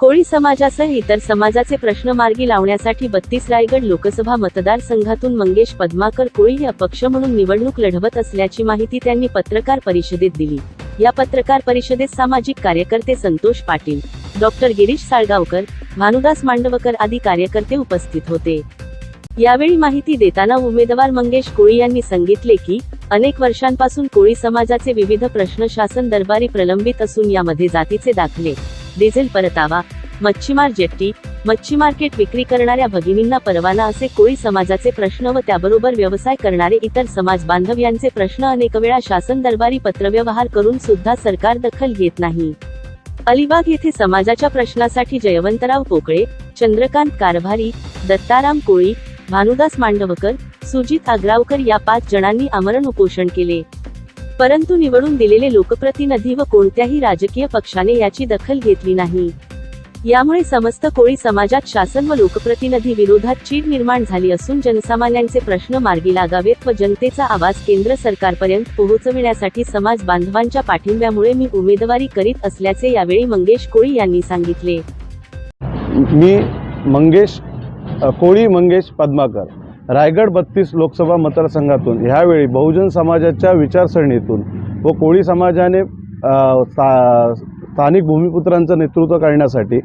कोळी समाजासह इतर समाजाचे प्रश्न मार्गी लावण्यासाठी बत्तीस रायगड लोकसभा मतदारसंघातून मंगेश पद्माकर कोळी हे अपक्ष म्हणून निवडणूक लढवत असल्याची माहिती त्यांनी पत्रकार परिषदेत दिली. या पत्रकार परिषदेत सामाजिक कार्यकर्ते संतोष पाटील डॉक्टर गिरीश साळगावकर भानुदास मांडवकर आदी कार्यकर्ते उपस्थित होते. यावेळी माहिती देताना उमेदवार मंगेश कोळी यांनी सांगितले की अनेक वर्षांपासून कोळी समाजाचे विविध प्रश्न शासन दरबारी प्रलंबित असून यामध्ये जातीचे दाखले डिझेल परतावा मच्छीमार जेट्टी मच्छी मार्केट विक्री करणाऱ्या भगिनींना परवाना असे कोळी समाजाचे प्रश्न व त्याबरोबर व्यवसाय करणारे इतर समाज बांधव यांचे प्रश्न अनेक वेळा शासन दरबारी पत्रव्यवहार करून सुद्धा सरकार दखल घेत नाही. अलिबाग येथे समाजाच्या प्रश्नासाठी जयवंतराव पोकळे चंद्रकांत कारभारी दत्ताराम कोळी भानुदास मांडवकर सुजित आग्रावकर या पाच जणांनी आमरण उपोषण केले. परंतु निवडून दिलेले लोकप्रतिनिधी व कोणत्याही राजकीय पक्षाने याची दखल घेतली नाही. यामुळे समस्त कोळी समाजात शासन व लोकप्रतिनिधी विरोधात चीड निर्माण झाली असून जनसामान्यांचे प्रश्न मार्गी लागावेत व जनतेचा आवाज केंद्र सरकारपर्यंत पोहोचविण्यासाठी समाज बांधवांच्या पाठिंब्यामुळे मी उमेदवारी करीत असल्याचे यावेळी मंगेश कोळी यांनी सांगितले. मी मंगेश कोळी मंगेश पद्माकर. रायगड बत्तीस लोकसभा मतदारसंघातून ह्यावेळी बहुजन समाजाच्या विचारसरणीतून व कोळी समाजाने सा स्थानिक भूमिपुत्रांचं नेतृत्व करण्यासाठी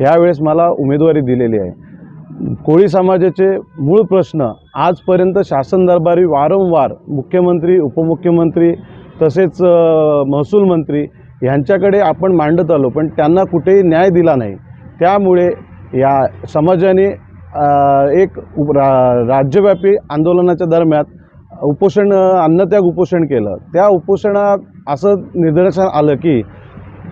ह्यावेळेस मला उमेदवारी दिलेली आहे. कोळी समाजाचे मूळ प्रश्न आजपर्यंत शासन दरबारी वारंवार मुख्यमंत्री उपमुख्यमंत्री तसेच महसूल मंत्री ह्यांच्याकडे आपण मांडत आलो पण त्यांना कुठेही न्याय दिला नाही. त्यामुळे या समाजाने एक रा राज्यव्यापी आंदोलनाच्या दरम्यान उपोषण अन्नत्याग उपोषण केलं. त्या उपोषणात असं निदर्शन आलं की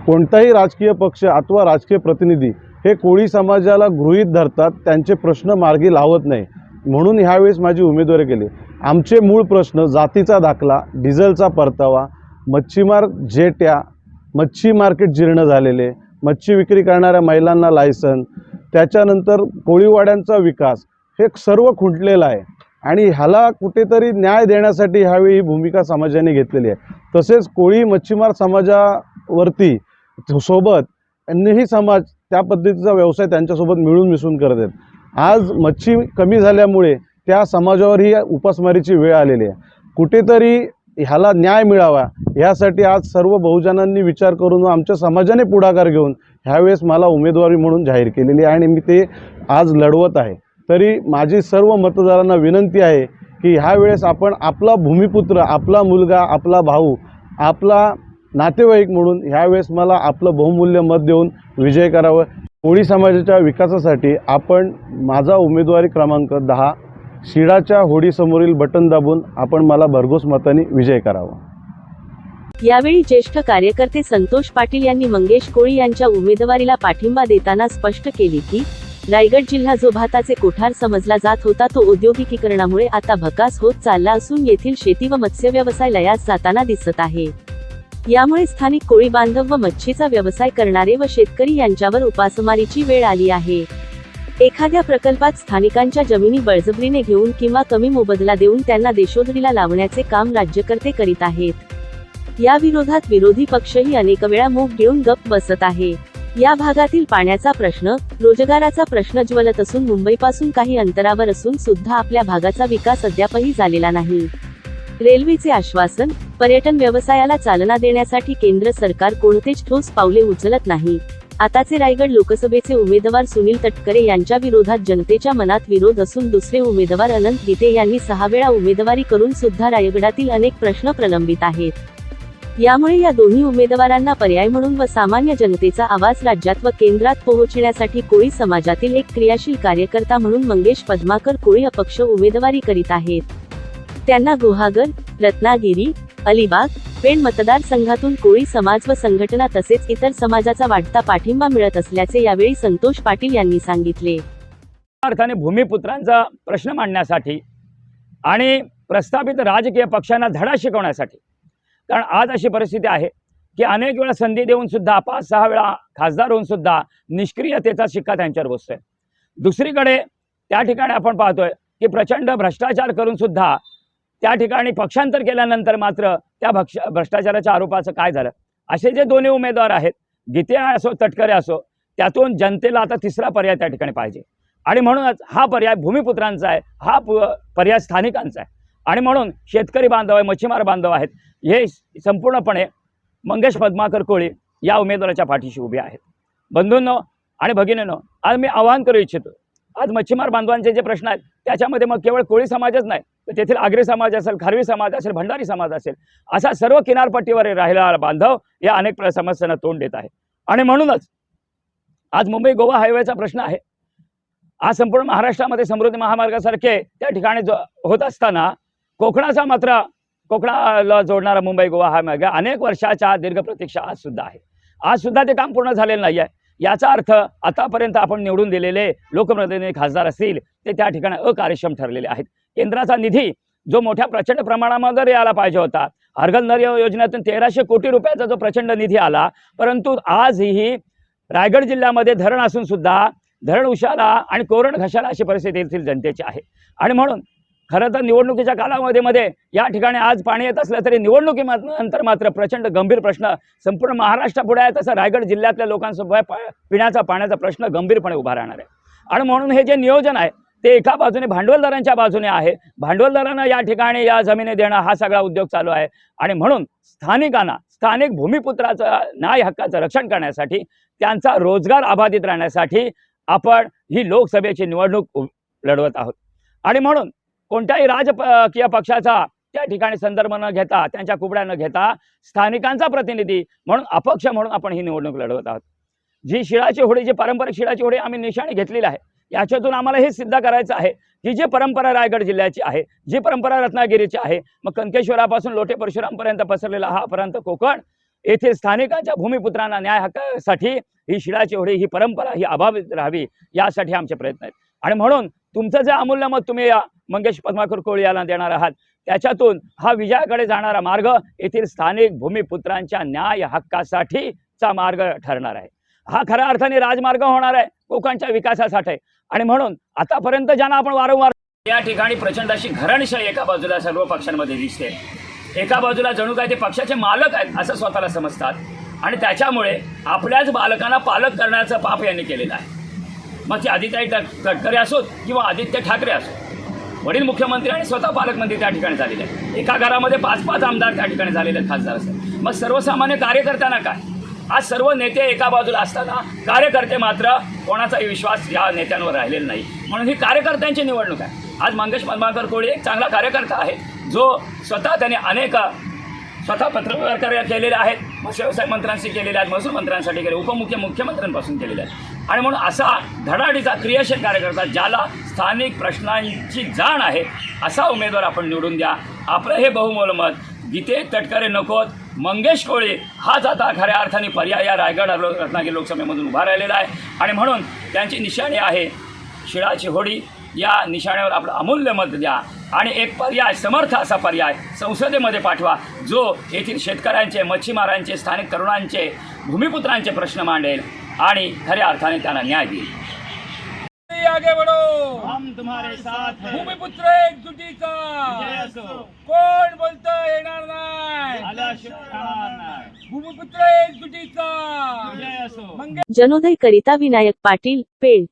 कोणताही राजकीय पक्ष अथवा राजकीय प्रतिनिधी हे कोळी समाजाला गृहीत धरतात त्यांचे प्रश्न मार्गी लावत नाही. म्हणून ह्यावेळेस माझी उमेदवारी केली. आमचे मूळ प्रश्न जातीचा दाखला डिझेलचा परतावा मच्छीमार जेट्या मच्छी मार्केट जीर्ण झालेले मच्छी विक्री करणाऱ्या महिलांना लायसन त्याच्यानंतर कोळीवाड्यांचा विकास हे सर्व खुंटलेलं आहे. आणि ह्याला कुठेतरी न्याय देण्यासाठी ह्यावेळी ही भूमिका समाजाने घेतलेली आहे. तसेच कोळी मच्छीमार समाजावरती सोबत अन्यही समाज त्या पद्धतीचा व्यवसाय त्यांच्यासोबत मिळून मिसळून करत आहेत. आज मच्छी कमी झाल्यामुळे त्या समाजावर ही उपासमारीची वेळ आलेली आहे. कुठेतरी ह्याला न्याय मिळावा ह्यासाठी आज सर्व बहुजनांनी विचार करून व आमच्या समाजाने पुढाकार घेऊन ह्यावेळेस मला उमेदवारी म्हणून जाहीर केलेली आहे आणि मी ते आज लढवत आहे. तरी माझी सर्व मतदारांना विनंती आहे की ह्यावेळेस आपण आपला भूमिपुत्र आपला मुलगा आपला भाऊ आपला नातेवाईक म्हणून ह्यावेळेस मला आपलं बहुमूल्य मत देऊन विजय करावं. कोळी समाजाच्या विकासासाठी आपण माझा उमेदवारी क्रमांक दहा शिडाच्या होडीसमोरील बटन दाबून आपण मला भरघोस मताने विजय करावा. यावेळी ज्येष्ठ कार्यकर्ते संतोष पाटील यांनी मंगेश कोळी यांच्या उमेदवारीला पाठिंबा देताना स्पष्ट केले की रायगड जिल्हा जो भाताचे कोठार समजला जात होता तो औद्योगिकीकरणामुळे आता भकास होत चालला असून येथील शेती व मत्स्य व्यवसाय लयास जाताना दिसत आहे. यामुळे स्थानिक कोळी बांधव व मच्छीचा व्यवसाय करणारे व शेतकरी यांच्यावर उपासमारीची वेळ आली आहे. एखाद्या प्रकल्पात स्थानिकांच्या जमिनी बळजबरीने घेऊन किंवा कमी मोबदला देऊन त्यांना देशोधडीला लावण्याचे काम राज्यकर्ते करीत आहेत. या विरोधात विरोधी पक्षही अनेक वेळा मूग घेऊन गप बसत आहे. या भागातील पाण्याचा प्रश्न रोजगाराचा प्रश्न ज्वलत असून मुंबईपासून काही अंतरावर असून सुद्धा आपल्या भागाचा विकास अद्यापही झालेला नाही. रेल्वेचे आश्वासन पर्यटन व्यवसायाला चालना देण्यासाठी केंद्र सरकार कोणतेच ठोस पावले उचलत नाही. आताचे रायगड लोकसभेचे उमेदवार सुनील तटकरे यांच्या विरोधात जनतेच्या मनात विरोध असून दुसरे उमेदवार अनंत गीते यांनी सहा वेळा उमेदवारी करून सुद्धा रायगडातील अनेक प्रश्न प्रलंबित आहेत. यामुळे या दोन्ही उमेदवारांना पर्याय म्हणून व सामान्य जनतेचा आवाज राज्यात व केंद्रात पोहोचण्यासाठी कोळी समाजातील एक क्रियाशील कार्यकर्ता म्हणून मंगेश पद्माकर कोळी अपक्ष उमेदवारी करीत आहेत. त्यांना गुहागर रत्नागिरी अलिबाग पेण मतदारसंघातून कोळी समाज व संघटना तसेच इतर समाजाचा वाढता पाठिंबा मिळत असल्याचे यावेळी संतोष पाटील यांनी सांगितले. अर्थाने भूमिपुत्रांचा प्रश्न मांडण्यासाठी आणि प्रस्थापित राजकीय पक्षांना धडा शिकवण्यासाठी कारण आज अशी परिस्थिती आहे की अनेक वेळा संधी देऊन सुद्धा पाच सहा वेळा खासदार होऊन सुद्धा निष्क्रियतेचा शिक्का त्यांच्यावर बसतोय. दुसरीकडे त्या ठिकाणी आपण पाहतोय की प्रचंड भ्रष्टाचार करून सुद्धा त्या ठिकाणी पक्षांतर केल्यानंतर मात्र त्या भक्ष भ्रष्टाचाराच्या आरोपाचं काय झालं? असे जे दोन्ही उमेदवार आहेत गीते असो तटकरे असो त्यातून जनतेला आता तिसरा पर्याय त्या ठिकाणी पाहिजे. आणि म्हणूनच हा पर्याय भूमिपुत्रांचा आहे हा पर्याय स्थानिकांचा आहे. आणि म्हणून शेतकरी बांधव आहे मच्छीमार बांधव आहेत हे संपूर्णपणे मंगेश पद्माकर कोळी या उमेदवाराच्या पाठीशी उभे आहेत. बंधूंनो आणि भगिनींनो आज मी आवाहन करू इच्छितो आज मच्छीमार बांधवांचे जे प्रश्न आहेत त्याच्यामध्ये मग केवळ कोळी समाजच नाही तर तेथील आगरी समाज असेल खारवी समाज असेल भंडारी समाज असेल असा सर्व किनारपट्टीवर राहिलेला बांधव या अनेक समस्यांना तोंड देत आहे. आणि म्हणूनच आज मुंबई गोवा हायवेचा प्रश्न आहे. आज संपूर्ण महाराष्ट्रामध्ये समृद्धी महामार्गासारखे त्या ठिकाणी जो होत असताना कोकणाचा मात्र कोकणाला जोडणारा मुंबई गोवा हा मार्ग अनेक वर्षाच्या दीर्घ प्रतीक्षा आज सुद्धा आहे. आज सुद्धा ते काम पूर्ण झालेलं नाही आहे याचा अर्थ आतापर्यंत आपण निवडून दिलेले लोकप्रतिनिधी खासदार असतील ते त्या ठिकाणी अकार्यक्षम ठरलेले आहेत. केंद्राचा निधी जो मोठ्या प्रचंड प्रमाणामध्ये यायला पाहिजे होता. हरगल नर योजनेतून तेराशे कोटी रुपयाचा जो प्रचंड निधी आला परंतु आजही रायगड जिल्ह्यामध्ये धरण असून सुद्धा धरण उशाला आणि कोरण घशाला अशी परिस्थिती येथील जनतेची आहे. आणि म्हणून खरं तर निवडणुकीच्या कालावधीमध्ये या ठिकाणी आज पाणी येत असलं तरी निवडणुकी नंतर मात्र प्रचंड गंभीर प्रश्न संपूर्ण महाराष्ट्रापुढे आहे तसं रायगड जिल्ह्यातल्या लोकांसोबत पिण्याचा पाण्याचा प्रश्न गंभीरपणे उभा राहणार आहे. आणि म्हणून हे जे नियोजन आहे ते एका बाजूने भांडवलदारांच्या बाजूने आहे. भांडवलदारांना या ठिकाणी या जमिनी देणं हा सगळा उद्योग चालू आहे. आणि म्हणून स्थानिकांना स्थानिक भूमिपुत्राचं न्याय हक्काचं रक्षण करण्यासाठी त्यांचा रोजगार अबाधित राहण्यासाठी आपण ही लोकसभेची निवडणूक लढवत आहोत. आणि म्हणून कोणत्याही राजकीय पक्षाचा त्या ठिकाणी संदर्भ न घेता त्यांच्या कुबड्या न घेता स्थानिकांचा प्रतिनिधी म्हणून अपक्ष म्हणून आपण ही निवडणूक लढवत आहोत. जी शिळाची होडी जी पारंपरिक शिळाची होडी आम्ही निशाणी घेतलेली आहे याच्यातून आम्हाला हे सिद्ध करायचं आहे की जी परंपरा रायगड जिल्ह्याची आहे जी परंपरा रत्नागिरीची आहे मग कनकेश्वरापासून लोटे परशुरामपर्यंत पसरलेला हा पर्यंत कोकण येथील स्थानिकांच्या भूमिपुत्रांना न्याय हक्कासाठी ही शिळाची होडी ही परंपरा ही अभावित राहावी यासाठी आमचे प्रयत्न आहेत. आणि म्हणून तुमचं जे अमूल्य मत तुम्ही या मंगेश पद्माकर कोळी याला देणार आहात. त्याच्यातून हा विजयाकडे जाणारा मार्ग येथील स्थानिक भूमिपुत्रांच्या न्याय हक्कासाठीचा मार्ग ठरणार आहे. हा खऱ्या अर्थाने राजमार्ग होणार आहे कोकणच्या विकासासाठी. आणि म्हणून आतापर्यंत ज्यांना आपण वारंवार या ठिकाणी प्रचंड अशी घरणशाही एका बाजूला सर्व पक्षांमध्ये दिसते. एका बाजूला जणू काय ते पक्षाचे मालक आहेत असं स्वतःला समजतात. आणि त्याच्यामुळे आपल्याच बालकांना पालक करण्याचं पाप यांनी केलेलं आहे. मग ते आदित्य तटकरे असोत किंवा आदित्य ठाकरे असोत? वडील मुख्यमंत्री आणि स्वतः पालकमंत्री त्या ठिकाणी झालेले आहेत. एका घरामध्ये पाच पाच आमदार त्या ठिकाणी झालेले आहेत खासदार असतात मग सर्वसामान्य कार्यकर्त्यांना काय? आज सर्व नेते एका बाजूला असताना कार्यकर्ते मात्र कोणाचाही विश्वास या नेत्यांवर राहिलेला नाही. म्हणून ही कार्यकर्त्यांची निवडणूक आहे. आज मंगेश पद्माकर कोळी एक चांगला कार्यकर्ता आहे जो स्वतः त्याने अनेक स्वतः पत्रव्यवहार केलेले आहेत. मंत्र्यांशी केलेले आहेत महसूल मंत्र्यांसाठी केले उपमुख्य मुख्यमंत्र्यांपासून केलेले आहेत. आणि म्हणून असा धडाडीचा क्रियाशील कार्यकर्ता ज्याला स्थानिक प्रश्नांची जाण आहे असा उमेदवार आपण निवडून द्या. आपलं हे बहुमोल मत गीते तटकरे नकोत मंगेश कोळी हाच आता खऱ्या अर्थाने पर्याय या रायगड रत्नागिरी लोकसभेमधून उभा राहिलेला आहे. आणि म्हणून त्यांची निशाणी आहे शिळाची होडी या निशाण्यावर आपलं अमूल्य मत द्या. आणि एक पर्याय समर्थ असा पर्याय संसदेमध्ये पाठवा जो येथील शेतकऱ्यांचे मच्छीमारांचे स्थानिक तरुणांचे भूमिपुत्रांचे प्रश्न मांडेल आणि खऱ्या अर्थाने त्यांना न्याय देईल. आगे बढ़ो. हम तुम्हारे साथ भूमिपुत्र एकजुटीचा. कोण बोलतं येणार नाही. भूमिपुत्र एकजुटीचा. मंगे जनोदय करिता विनायक पाटील पेड